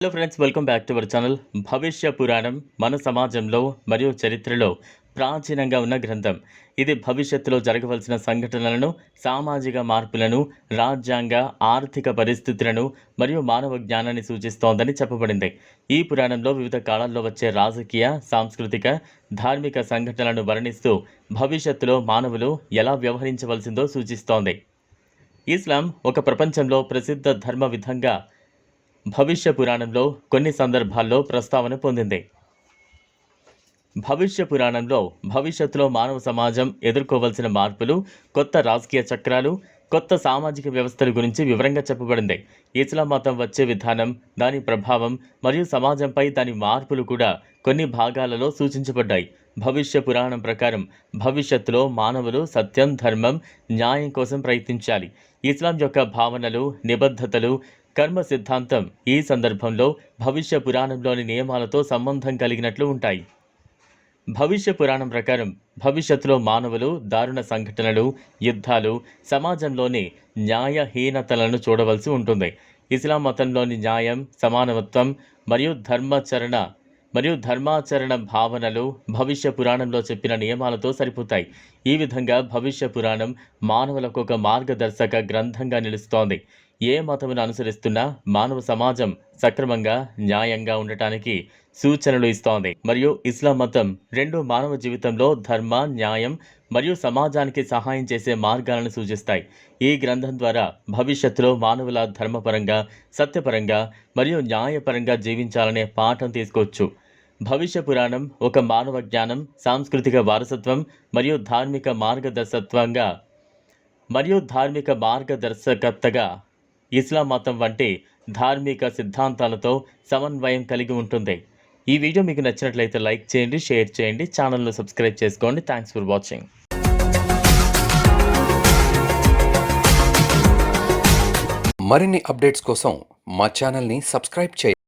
Hello friends welcome back to our channel Bhavishya Puranam మన సమాజంలో మరియు చరిత్రలో ప్రాచీనంగా ఉన్న గ్రంథం. ఇది భవిష్యత్తులో జరగవలసిన సంఘటనలను సామాజిక మార్పులను రాజ్యాంగ ఆర్థిక పరిస్థితులను మరియు మానవ జ్ఞానాన్ని సూచిస్తోందని చెప్పబడింది. ఈ పురాణంలో వివిధ కాలాల్లో వచ్చే రాజకీయ సాంస్కృతిక ధార్మిక సంఘటనలను వర్ణిస్తూ భవిష్యత్తులో మానవులు ఎలా వ్యవహరించవలసిందో సూచిస్తోంది. ఇస్లాం ఒక ప్రపంచంలో ప్రసిద్ధ ధర్మ విధంగా భవిష్య పురాణంలో కొన్ని సందర్భాల్లో ప్రస్తావన పొందింది. భవిష్య పురాణంలో భవిష్యత్తులో మానవ సమాజం ఎదుర్కోవలసిన మార్పులు కొత్త రాజకీయ చక్రాలు కొత్త సామాజిక వ్యవస్థల గురించి వివరంగా చెప్పబడింది. ఇస్లాం మతం వచ్చే విధానం దాని ప్రభావం మరియు సమాజంపై దాని మార్పులు కూడా కొన్ని భాగాలలో సూచించబడ్డాయి. భవిష్య పురాణం ప్రకారం భవిష్యత్తులో మానవులు సత్యం ధర్మం న్యాయం కోసం ప్రయత్నించాలి. ఇస్లాం యొక్క భావనలు నిబద్ధతలు కర్మ సిద్ధాంతం ఈ సందర్భంలో భవిష్య పురాణంలోని నియమాలతో సంబంధం కలిగినట్లు ఉంటాయి. భవిష్య పురాణం ప్రకారం భవిష్యత్తులో మానవులు దారుణ సంఘటనలు యుద్ధాలు సమాజంలోని న్యాయహీనతలను చూడవలసి ఉంటుంది. ఇస్లాం మతంలోని న్యాయం సమానత్వం మరియు ధర్మాచరణ మరియు ధర్మాచరణ భావనలు భవిష్య పురాణంలో చెప్పిన నియమాలతో సరిపోతాయి. ఈ విధంగా భవిష్య పురాణం మానవులకు ఒక మార్గదర్శక గ్రంథంగా నిలుస్తోంది. ఏ మతమును అనుసరిస్తున్నా మానవ సమాజం సక్రమంగా న్యాయంగా ఉండటానికి సూచనలు ఇస్తోంది. మరియు ఇస్లాం మతం రెండు మానవ జీవితంలో ధర్మ న్యాయం మరియు సమాజానికి సహాయం చేసే మార్గాలను సూచిస్తాయి. ఈ గ్రంథం ద్వారా భవిష్యత్తులో మానవుల ధర్మపరంగా సత్యపరంగా మరియు న్యాయపరంగా జీవించాలనే పాఠం తీసుకోవచ్చు. భవిష్య పురాణం ఒక మానవ జ్ఞానం సాంస్కృతిక వారసత్వం మరియు ధార్మిక మార్గదర్శత్వంగా మరియు ధార్మిక మార్గదర్శకత్తగా ఇస్లాం మతం వంటి ధార్మిక సిద్ధాంతాలతో సమన్వయం కలిగి ఉంటుంది. ఈ వీడియో మీకు నచ్చినట్లయితే లైక్ చేయండి షేర్ చేయండి ఛానల్ను సబ్స్క్రైబ్ చేసుకోండి. థ్యాంక్స్ ఫర్ వాచింగ్ మరిన్ని అప్డేట్స్ కోసం మా ఛానల్ని సబ్స్క్రైబ్ చేయండి.